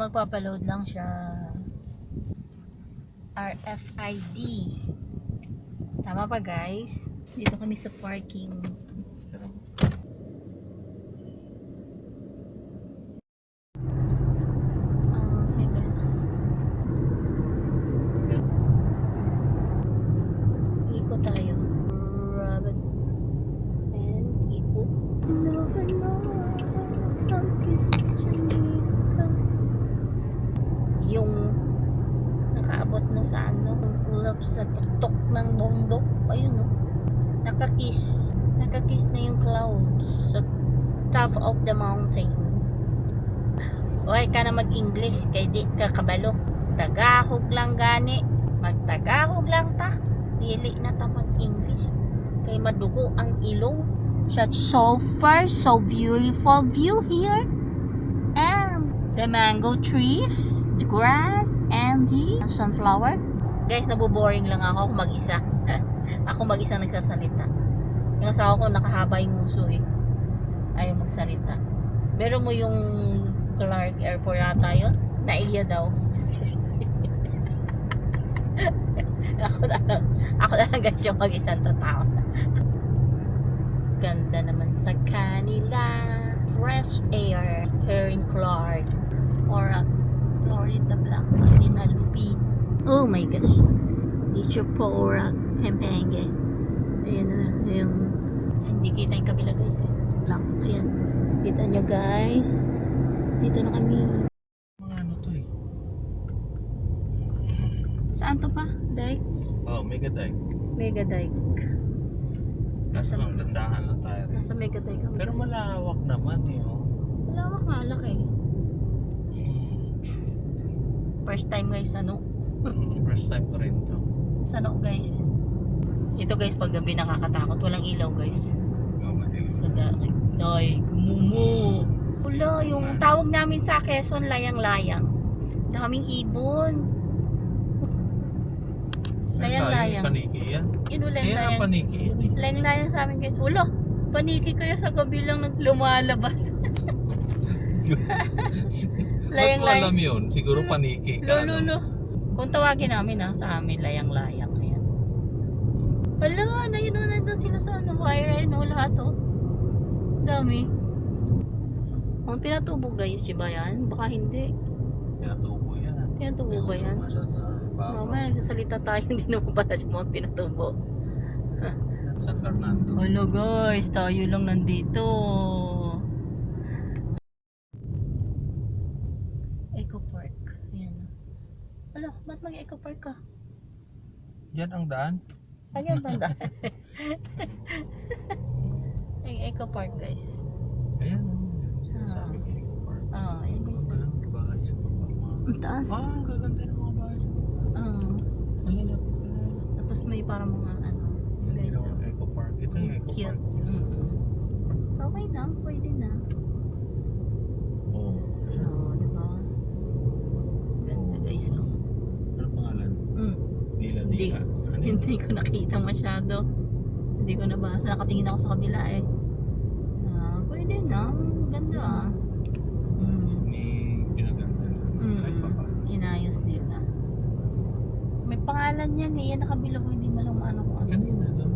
magpapaload lang siya. RFID. Tama ba guys? Dito kami sa parking. Ah, hey guys. Ikot tayo. Rabbit. And ikot. Hello, hello. Yung nakaabot na sa ano, yung ulap sa tuktok ng bundok. Ayun oh. Nakakiss. Nakakiss na yung clouds sa top of the mountain. Hoy, ka na mag-English kay di ka kabalo. Tagahog lang gani. Magtagahog lang ta. Dili na ta mag-English. Kay madugo ang ilong. Such so far, so beautiful view here. And the mango trees, the grass, and the sunflower. Guys, naboboring lang ako kung mag-isa. ako mag-isa nagsasalita. Yung asawa ko nakahaba yung nguso eh. Ayaw magsalita. Meron mo yung Clark Airport ata yun? Naiya daw. ako na lang, ako na lang guys yung mag-isang tao. Ganda naman sa kanila. Fresh air. Here in Clark. Or Florida Blanca. Dinalupi. Oh my gosh. Nature Pora Pempenge. Ayan na yung hindi kita yung kabila guys eh. Lang. Ayan. Kita nyo guys. Dito na kami. Mga ano to eh. Saan to pa? Dike? Oh, mega dike. Mega Dike. Kaso lang dandahan lang tayo. Nasa Mega Dike kami. Pero malawak naman eh. Oh. Malawak nga, laki. First time guys, ano? First time ko rin to. Sano guys? Ito guys, pag gabi nakakatakot. Walang ilaw guys. Oh. Sa daki. Ay, gumumo. Wala, yung tawag namin sa Quezon, layang-layang. Daming ibon. Layang-layang. Paniki yan. Yun o, Yan ang layang-layang. paniki yan. Layang-layang sa amin guys. Wala, paniki kayo sa gabi lang nag- lumalabas. Ba't mo layang-layang. alam yun? Siguro paniki ka. Lolo, no? Kung tawagin namin ha, sa amin, layang-layang. Ayan. Wala, na yun o, nandun sila sa ano, wire, ayun o, lahat o. Dami. Ang pinatubo guys, di ba yan? Baka hindi. Pinatubo yan. Pinatubo ba yan? Mamaya nagsasalita tayo, hindi naman pala siya mga pinatubo. San Fernando. Hello guys, tayo lang nandito. Eco Park. Ayan. Wala, ba't mag-Eco Park ka? Yan ang daan. Ayan banda. Ay, Eco Park guys. Ayan. oh. Sinasabi Ah. Eco Park. Ah, ayan guys. Mga bahay sa baba. Ang taas. Ah, ang gaganda ng mga bahay sa baba. Ah, Ang lalaki pala. tapos may parang mga ano. Yung Guys, ginawa ah, Eco Park. Ito yung Eco cute. Park. Mm-mm. Okay na, pwede na. Oo. Ayan. Oo, di ba? Ganda guys. Oh. Mm. Dila Hindi. Dila. Ano yun? Hindi ko nakita masyado. Hindi ko nabasa. Nakatingin ako sa kabila eh. Ah, pwede na. Ganda ah. Mm. Ni pinaganda na. Kahit pa pa. Mm. Inayos nila. May pangalan yan eh. Yan nakabilog. Hindi mo lang maano kung ano. Kanina doon.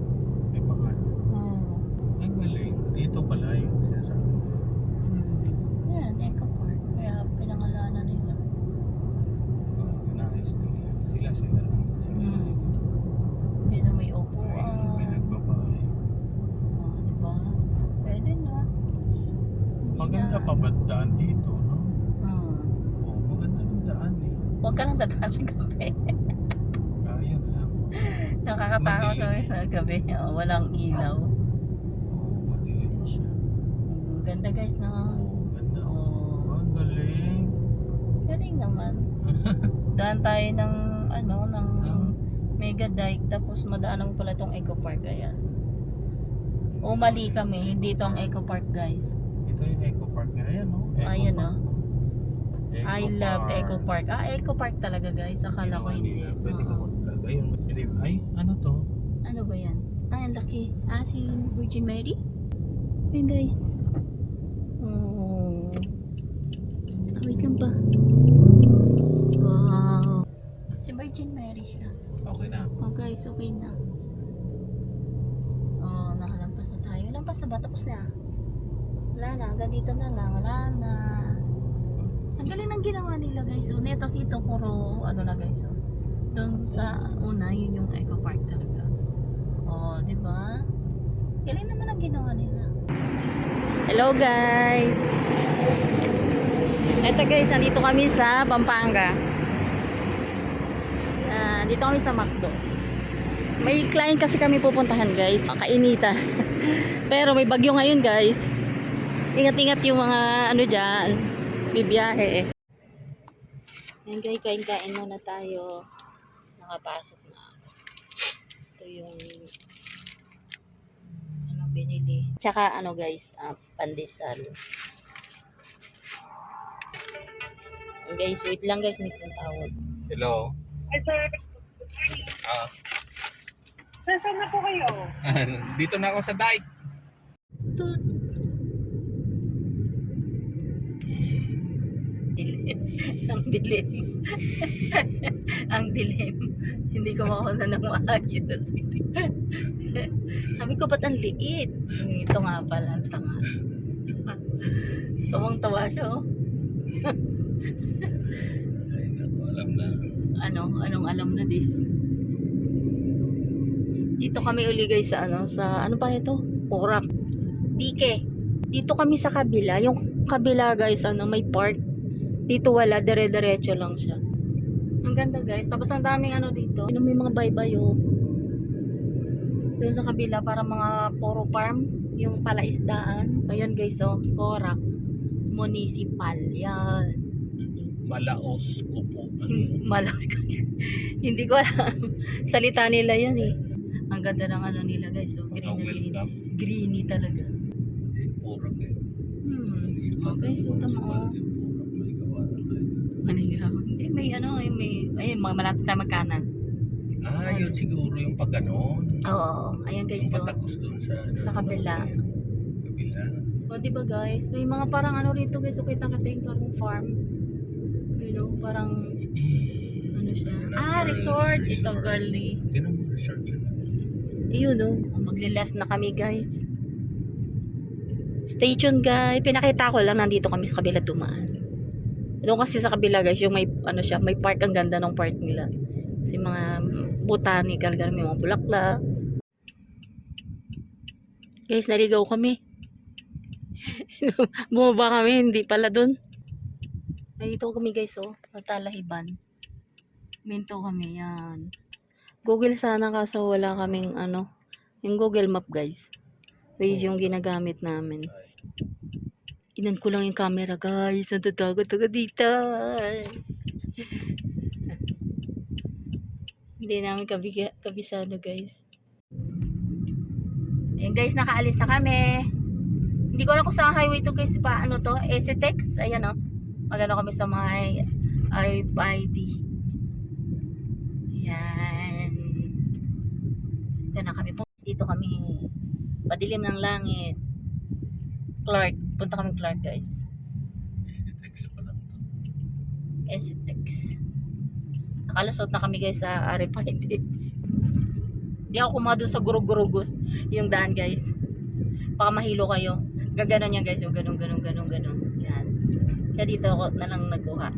May pangalan. Oo. Ay, galing. Dito pala yung sinasabi ko. Mm. Yan, Eco Park. Kaya pinangalanan nila. Oh, inayos nila. Sila sila lang. Sila. Mm. Hindi na may Ayun, upuan. may nagbabahay. Oh, di ba? Pwede na. Hindi Maganda na- pa ba daan dito, no? Hmm. Oo, maganda yung daan eh. Huwag ka nang tataas sa gabi. Ayun lang. Nakakatakot kami sa gabi. Oh, walang ilaw. Oo, madilim siya. Ang Ganda guys na. Oo, ganda. Oh, Ang galing. galing naman. Daan tayo ng ano, ng. Mega Dike tapos madaanan mo pala itong Eco Park. Ayan. O mali kami, hindi ito ang Eco Park guys. Ito yung Eco Park na. Ayan, no? Eco Ayan, Park. oh. Eco I love Park. Eco Park. Ah, Eco Park talaga guys. Akala ko hindi. Pwede ka mag-vlog. Ayun, hindi- ay, ano to? Ano ba yan? Ah, ang laki. Ah, si Virgin Mary? Ayun guys. Oh. Ah, wait lang ba? Wow. Si Virgin Mary siya. Okay na. Oh guys, okay na. Oh, nakalampas na tayo. Lampas na ba? Tapos na. Wala na. Hanggang dito na lang. Wala na. Ang galing ng ginawa nila guys. So, netos dito puro ano na guys. Oh. Doon sa una, yun yung Eco Park talaga. Oh, di ba? Galing naman ang ginawa nila. Hello guys! Eto guys, nandito kami sa Pampanga. Ah, dito kami sa McDo. May client kasi kami pupuntahan guys. Kainitan. Pero may bagyo ngayon guys. Ingat-ingat yung mga ano dyan. Bibiyahe. Yan guys, kain-kain muna tayo. Nakapasok na ako. Ito yung ano binili. Tsaka ano guys, ah, pandesal. Guys, wait lang guys, may tawag. Hello. Ay, sir, Ah, sir, saan na po kayo? dito na ako sa dike. Tut. Dilim. Ang dilim. Ang dilim. Hindi ko makuna ng maayos. Sabi ko, ba't ang liit? Ito nga pala, ang tanga. Tawang-tawa siya, oh. Ay, naku, alam na. Ano, anong alam na this? Dito kami uli guys sa ano, sa ano pa ito? Porak. Dike. Dito kami sa kabila. Yung kabila guys, ano, may park. Dito wala, dire-diretso lang siya. Ang ganda guys. Tapos ang daming ano dito. May mga baybayo. Doon sa kabila para mga poro farm. Yung palaisdaan. Ayan guys, oh. Porak. Municipal. Yan. Malaos ko po. Malas ko. Hindi ko alam. Salita nila yan eh. Ang ganda ng ano nila guys. So, green Mga na green. Greeny talaga. Purak eh. Hmm. Okay, so tama oh. Maligawa na tayo dito. Manigaw. Hindi, may ano, eh, may, ayun, mga malapit tayo magkanan. Ah, yun siguro yung pag ganon. Oo, ayan guys, Yung so. patagos doon sa... Sa kabila. Kabila. O, di ba guys? May mga parang ano rito guys, so kita kita yung parang farm. You know, parang, ano siya. Ah, resort. Ito, girly. Tinan mo, resort yun. Ayun no. Magle-left na kami guys. Stay tuned guys. Pinakita ko lang nandito kami sa kabila dumaan. Doon kasi sa kabila guys, yung may ano siya, may park ang ganda ng park nila. Kasi mga botanical, ganun, may mga bulaklak. Guys, naligaw kami. Bumaba kami, hindi pala doon. Nandito kami guys, oh. Natalahiban. Minto kami, yan. Google sana kaso wala kaming ano, yung Google Map guys. Waze yung ginagamit namin. Inan ko lang yung camera guys. Natatakot ako dito. Hindi namin kabiga, kabisado guys. Ayan guys, nakaalis na kami. Hindi ko alam kung saan highway to guys. Pa, ano to? STX. Ayan o. Oh. Magano kami sa mga RFID. Ayan. Dito na kami po. Dito kami. Padilim ng langit. Clark. Punta kami Clark guys. Text pa lang to. STX. Nakalusot na kami guys sa RFID. Hindi ako kumaha doon sa gurugurugos yung daan guys. Baka mahilo kayo. Gaganon yan guys. Yung ganun, ganun, ganun, ganun. Yan. Kaya dito ako na lang nagkuha.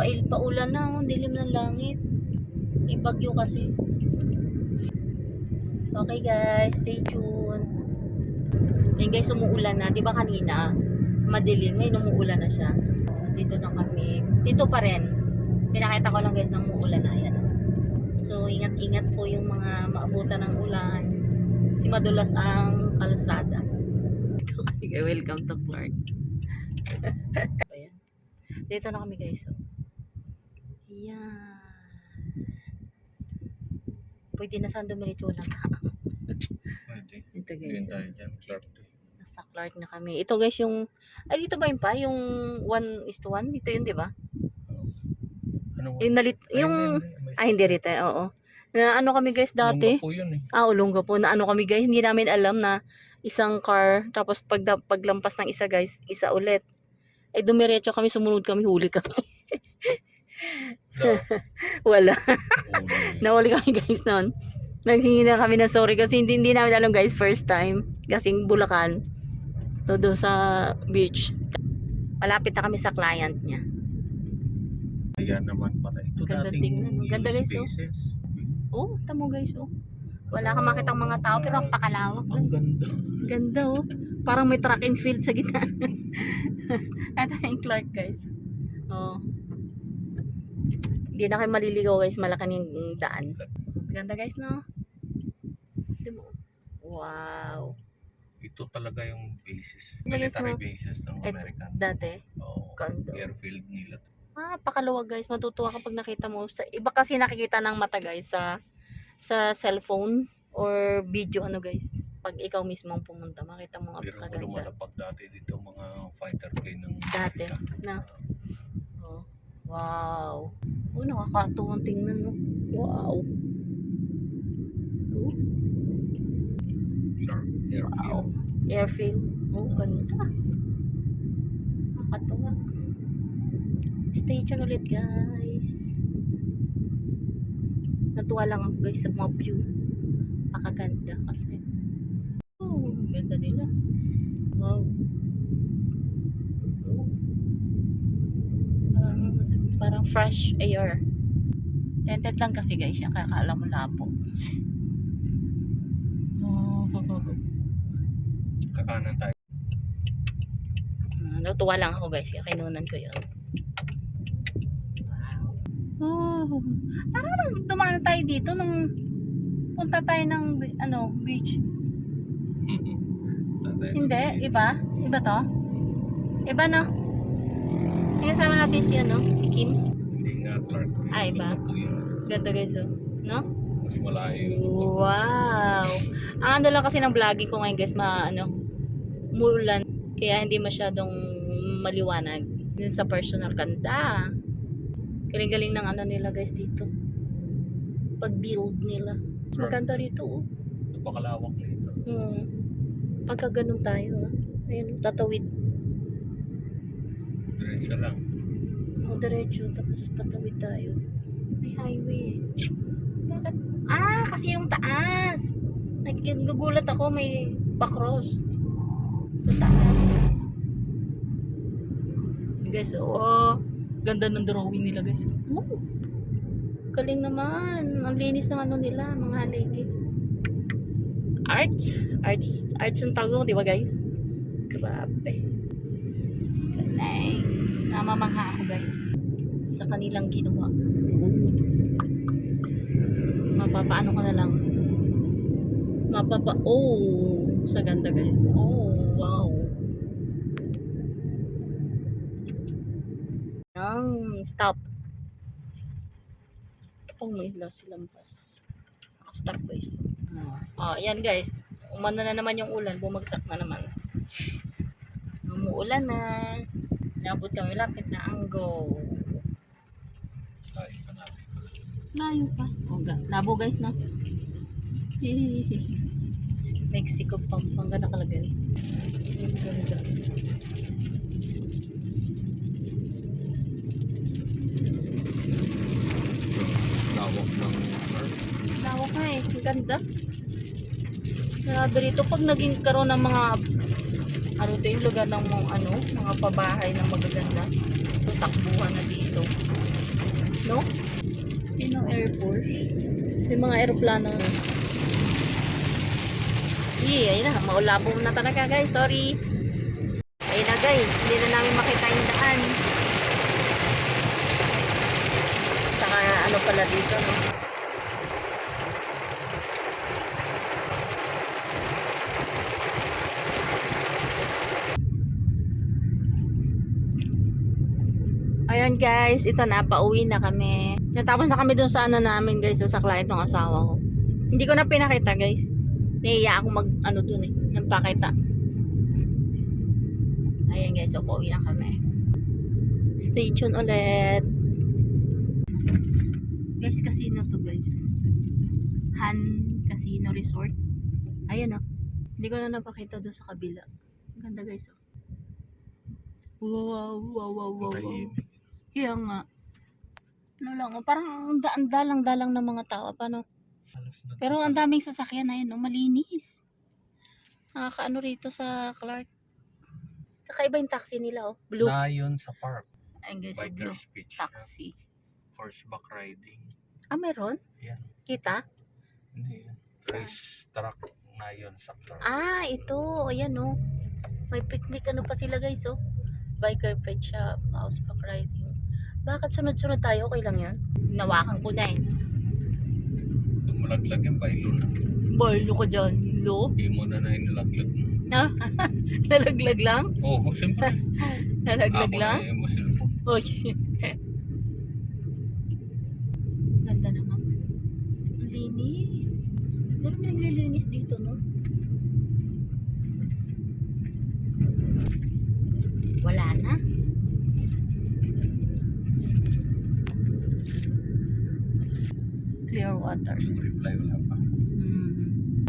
Pail, paulan na. Ang dilim ng langit. Ibagyo kasi. Okay guys, stay tuned. Yan guys, umuulan na. Di ba kanina, madilim. Ngayon umuulan na siya. Dito na kami. Dito pa rin. Pinakita ko lang guys na umuulan na. Yan. So, ingat-ingat po yung mga maabutan ng ulan. Si madulas ang kalsada. Welcome to Clark. Ayan. Dito na kami guys. So. Yan. Pwede na saan dumiretso lang. Pwede. Ito guys. Oh. tayo dyan, Clark. Clark na kami. Ito guys yung, ay dito ba yun pa? Yung 1 is to 1? Dito yun, di ba? Ano Yung nalit, Ay, yung, ay hindi rito, oo. Na ano kami guys dati? Lungga po yun eh. Ah, ulongga po. Na ano kami guys, hindi namin alam na isang car, tapos pag, paglampas ng isa guys, isa ulit. Ay dumiretso kami, sumunod kami, huli kami. Wala. Uli. Nahuli kami guys noon. Naghingi na kami na sorry kasi hindi, hindi namin alam guys first time. Kasing Bulacan. To doon sa beach. Malapit na kami sa client niya. Ayan naman pala. Ito Ganda dating tingnan, no? Ganda, guys, oh. spaces. Oh, tamo guys oh. Wala kang makitang mga tao pero ang pakalawak Ang guys. ganda. Ganda oh. Parang may track and field sa gitna. Ito yung Clark guys. Oh. Hindi na kayo maliligaw guys. Malaki na yung daan. Ganda guys no? Wow. Ito talaga yung basis. Military no? basis ng American. Dati. Oo. Ganda. Airfield nila. to. Ah, pakaluwag guys. Matutuwa kapag nakita mo. Sa, iba kasi nakikita ng mata guys sa sa cellphone or video ano guys. Pag ikaw mismo ang pumunta, makita mo nga Pero kaganda. lumalapag dati dito mga fighter plane ng Dati, Amerika. na. Oh. Wow. Oh, nakakatuwang tingnan no. Wow. Oh, Air, wow. airfield. Airfield. Oh, ganda. Nakakatuwa. Stay tuned ulit guys. Natuwa lang ako guys sa mga view. Pakaganda kasi. Oh, ganda nila. Wow. Oh. Parang, parang fresh air. Tented lang kasi guys yan, kaya kala mo labo. Oh. Kakanan tayo. Ah, Natuwa lang ako guys, kaya kinunan ko yun. Oh, parang nang dumaan tayo dito nung punta tayo ng ano, beach. Hindi, iba? Iba to? Iba no? Yung kasama natin si ano, si Kim. Hindi nga Clark. Ah, iba? Ganda guys oh. No? Mas malayo Wow! Ang ano lang kasi ng vlogging ko ngayon guys, ma ano, mulan. Kaya hindi masyadong maliwanag. Yun sa personal ganda. Galing-galing ng ano nila guys dito. Pag-build nila. Mas maganda rito oh. Napakalawak nito. Hmm. Pagka ganun tayo ah. Ayun, tatawid. Diretso lang. O, diretso. Tapos patawid tayo. May highway. Bakit? Ah, kasi yung taas. Nagugulat ako may pa-cross. Sa taas. Guys, oh. Ganda ng drawing nila guys. Oh. Galing naman. Ang linis ng ano nila, mga haligi. Arts. Arts. Arts ang tawag di ba guys? Grabe. Galing. Namamangha ako guys. Sa kanilang ginawa. Mapapaano ko na lang. Mapapa... Oh! Sa ganda guys. Oh, wow. Ang stop. Oh, may lost lampas. Stop guys. Ah, yan guys. Umano na naman yung ulan. Bumagsak na naman. Umuulan na. Nabot kami lapit na ang go. Tayo pa. Layo pa. O, ga- labo guys na. Mexico Pampanga nakalagay. Ang ganda. Lawak ng. Lawak nga eh. Ang ganda. Grabe rito pag naging karoon ng mga ano to yung lugar ng mga ano, mga pabahay na magaganda. So, takbuhan na dito. No? Yun ang airport. Yung mga aeroplano. Iya, ayun na. Maulabo na talaga guys. Sorry. Ayun na guys. Hindi na namin makita yung daan. Saka ano pala dito, no? Ayan guys, ito na, pauwi na kami. Natapos na kami dun sa ano namin guys, dun sa client ng asawa ko. Hindi ko na pinakita guys. Naiya ako mag, ano dun eh, nang pakita. Ayan guys, so pauwi na kami. Stay tuned ulit. Guys, casino to guys. Han Casino Resort. Ayan oh. Hindi ko na napakita dun sa kabila. Ang ganda guys oh. Wow, wow, wow, wow, wow. Kaya nga. Ano lang, oh, parang ang da- ang dalang-dalang ng mga tao. Paano? Na- Pero ang daming sasakyan na yun, no? malinis. Nakakaano rito sa Clark. Kakaiba yung taxi nila, oh. Blue. Nayon sa park. Ayun guys, yung blue. Beach. Taxi. Horseback riding. Ah, meron? Yan. Kita? Hindi. Race truck Nayon sa Clark. Ah, ito. Ayan, oh. May picnic ano pa sila, guys, oh. Biker pet shop, houseback riding. Bakit sunod-sunod tayo? Okay lang yan. Nawakan ko na eh. Malaglag yan, bailo na. Barlo ko dyan. Lo? Hindi mo na na inalaglag mo. Ha? Nalaglag lang? Oo, oh, siyempre. Nalaglag Ako lang? na yung. Oh, shit. Ganda naman. Linis. Pero may naglilinis dito, no? Wala na. Clear water. Yung reply wala pa. Mm.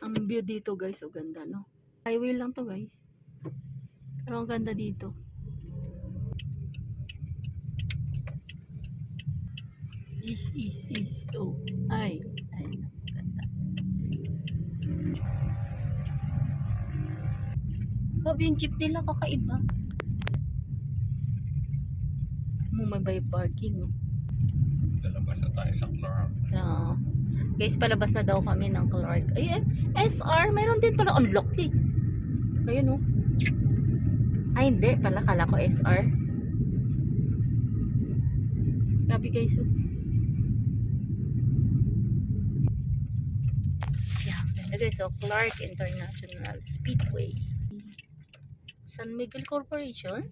Ang view dito guys, o ganda no? Highway lang to guys. Pero ang ganda dito. Is, is, is. Oh, ay. Ay, ganda. Grabe yung jeep nila kakaiba. Mumabay parking, no? Lalabas na tayo sa Clark. So, guys, palabas na daw kami ng Clark. Ay, eh, SR, mayroon din pala. Ang laki. Ayun, oh. Ay, hindi. Pala, kala ko SR. Grabe, guys, oh. Ganda, guys, oh. Clark International Speedway. San Miguel Corporation.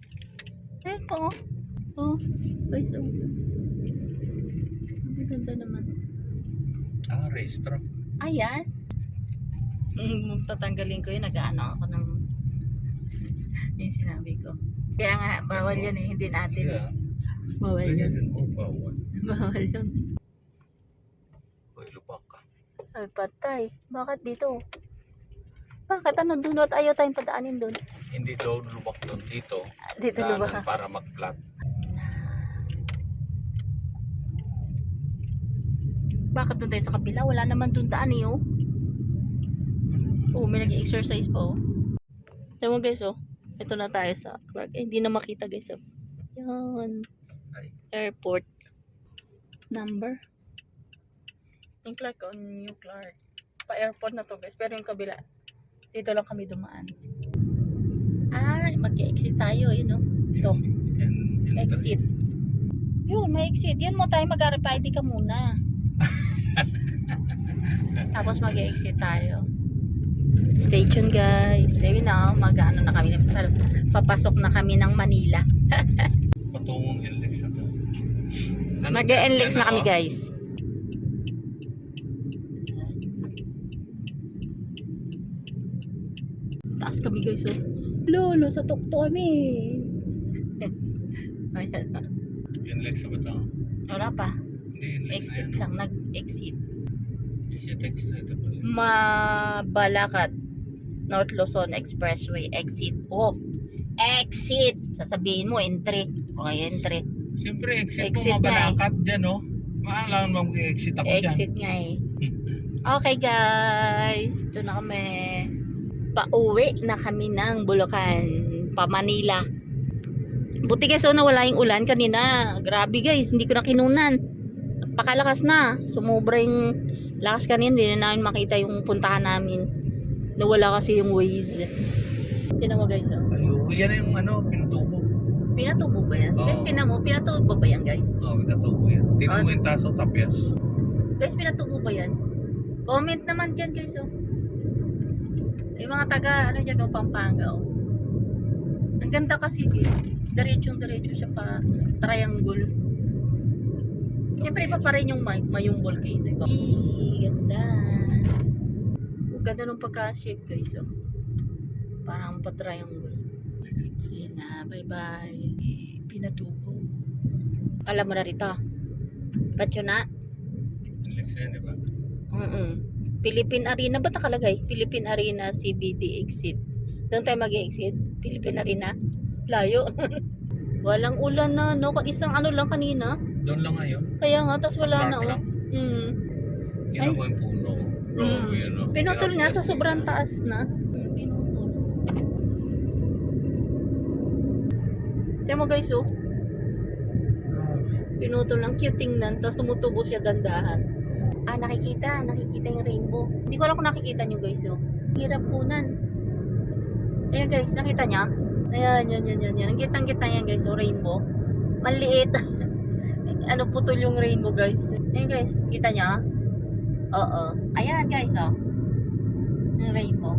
Ayun po, Oh, guys, oh. Ang ganda naman. Ah, race truck. Ayan. Mm, tatanggalin ko yun. Nag-ano ako ng yung sinabi ko. Kaya nga, bawal yun eh. Hindi natin. Yeah. Bawal Ganyan yun. Oh, bawal. Bawal yun. Uy, lubak ka. Ay, patay. Bakit dito? Bakit ano doon? Ayaw tayong padaanin doon. Hindi daw lubak doon dito. Ah, Dito ba? Daanan para mag-flat. Bakit doon tayo sa kabila? Wala naman doon daan eh, oh. Oh, may nag-exercise pa, oh. Mo guys, oh. Ito na tayo sa Clark. Eh, hindi na makita guys, oh. Yan. Airport. Number. Yung Clark, oh. New Clark. Pa-airport na to guys. Pero yung kabila, dito lang kami dumaan. Ah, mag-exit tayo, yun, oh. Ito. And, and Exit. Yun, may exit. Yan mo tayo mag-RFID ka muna. Tapos mag-exit tayo. Stay tuned guys. Ayun na, mag-ano na kami. Papasok na kami ng Manila. Patungong NLEX na to. Ano Mag-NLEX na kami oh? guys. Taas kami guys oh. Lolo, sa tukto kami. Ayan. NLEX na ba to? Wala pa. Hindi, NLEX Exit yan. lang. Nag-exit. Exit, exit na kasi. Mabalakat North Luzon Expressway exit. Oh, exit. Sasabihin mo entry. Okay, entry. Siyempre, exit, Exit na eh. mabalakat dyan, no? Maalangan mo mag-exit ako dyan. Exit nga eh. Okay guys, ito na kami. Pauwi na kami ng Bulacan, pa Manila. Buti guys, oh, nawala yung ulan kanina. Grabe guys, hindi ko na kinunan. Pakalakas na. Sumobra yung lakas kanina. Hindi na namin makita yung puntahan namin. Nawala kasi yung Waze. Tinan mo guys, oh. Ayo, yan yung ano, pinutubo. Pinatubo ba yan? Oo. Guys, tinan mo, pinatubo ba yan guys? Oo, oh, pinutubo yan. Tingnan Ah. mo yung taso tapyas. Guys, pinatubo ba yan? Comment naman dyan guys, oh. Yung mga taga, ano dyan, oh, Pampanga, oh. Ang ganda kasi guys. Diretsong diretso siya pa triangle. Siyempre, iba pa rin yung may, mayong volcano. Iba. Eee, ganda. Ang ganda ng pagka-shape guys, oh. Parang pa triangle. Ayan na, bye-bye. Pinatubo. Alam mo na rito. Ba't yun na? Yan, di ba? Mm Philippine Arena ba nakalagay? Philippine Arena CBD exit. Doon tayo mag-exit. Pilipinarina. Layo. Walang ulan na, no? Isang ano lang kanina. Doon lang ngayon. Kaya nga, tas wala na, Park oh. lang. Mm. Tingnan mo yung puno. Grabe, ano. Pinutol nga sa sobrang taas na. Mm, Pinutol. Tiyan mo guys, oh. Pinutol ng cute tingnan, tapos tumutubo siya dandahan. Ah, nakikita. Nakikita yung rainbow. Hindi ko alam kung nakikita nyo guys, oh. Hirap kunan. Ayan guys, nakita niya? Ayan, yan, yan, yan, yan. Ang kitang-kita yan guys, oh, rainbow. Maliit. ano, putol yung rainbow guys. Ayan guys, kita niya? Oo. Ayan guys, oh. Yung rainbow.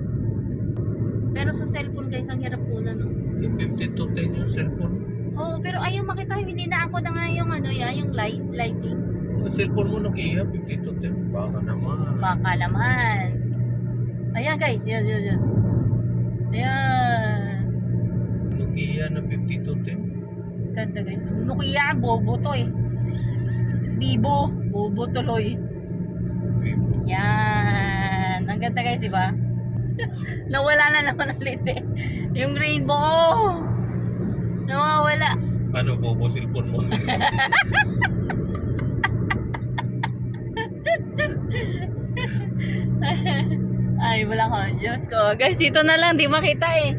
Pero sa cellphone guys, ang hirap kunan, oh. Yung 50 to 10 yung cellphone. Oo, pero ayaw makita. Hininaan ko na nga yung ano ya, yung light, lighting. Yung cellphone mo Nokia, 50 to 10. Baka naman. Baka naman. Ayan guys, yan, yan, yan. Ayan. Nokia na 50 to 10. Ganda guys. Nokia, bobo to eh. Vivo, bobo tuloy. Vivo. Yan. Ang ganda guys, di ba? Nawala na naman ulit eh. Yung rainbow ko. Nawawala. Ano bobo cellphone mo? Ay, wala ko. Diyos ko. Guys, dito na lang. Di makita eh.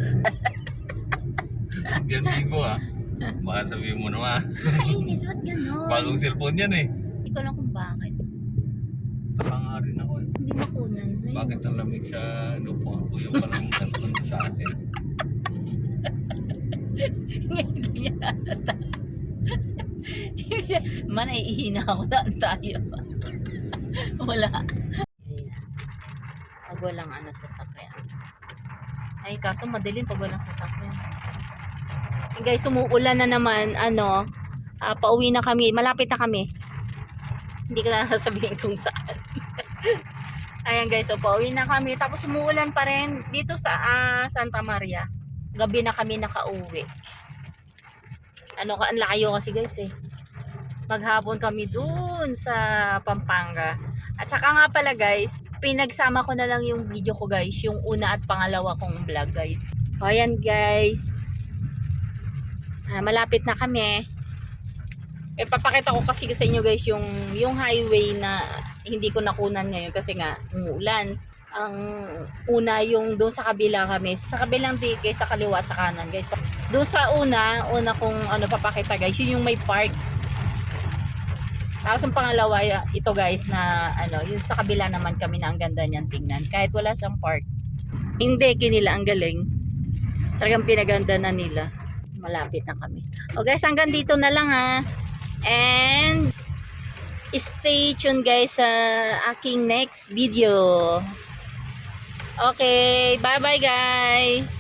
Yan Vivo ah. Baka sabihin mo naman. Kainis. Ba't ganon? Bagong cellphone yan eh. Ko alam kung bakit. Nga rin ako eh. Hindi makunan. Ayun. Bakit ang lamig sa lupuan ko yung palang cellphone sa atin? Ganyan ata. Man, ay ihina ako. Daan tayo. Wala. Ayan. Pag walang ano sasakyan. Ay, kaso madilim pag walang sasakyan. Eh, guys, umuulan na naman. Ano, ah, pauwi na kami. Malapit na kami. Hindi ko na sasabihin kung saan. Ayan guys, so pauwi na kami. Tapos umuulan pa rin dito sa ah, Santa Maria. Gabi na kami nakauwi. Ano ka, ang layo kasi guys eh. Maghapon kami dun sa Pampanga. At saka nga pala guys, pinagsama ko na lang yung video ko guys. Yung una at pangalawa kong vlog guys. O ayan guys. Ah, malapit na kami. Eh, papakita ko kasi sa inyo guys yung, yung highway na hindi ko nakunan ngayon kasi nga umuulan. Ang una yung doon sa kabila kami. Sa kabilang tike, sa kaliwa at sa kanan guys. Doon sa una, una kong ano papakita guys, yun yung may park. Tapos yung pangalawa, ito guys na ano, yun sa kabila naman kami na ang ganda niyan tingnan. Kahit wala siyang park. Yung deke nila, ang galing. Talagang pinaganda na nila. Malapit na kami. O guys, hanggang dito na lang ha. And stay tuned guys sa aking next video. Okay, bye bye guys.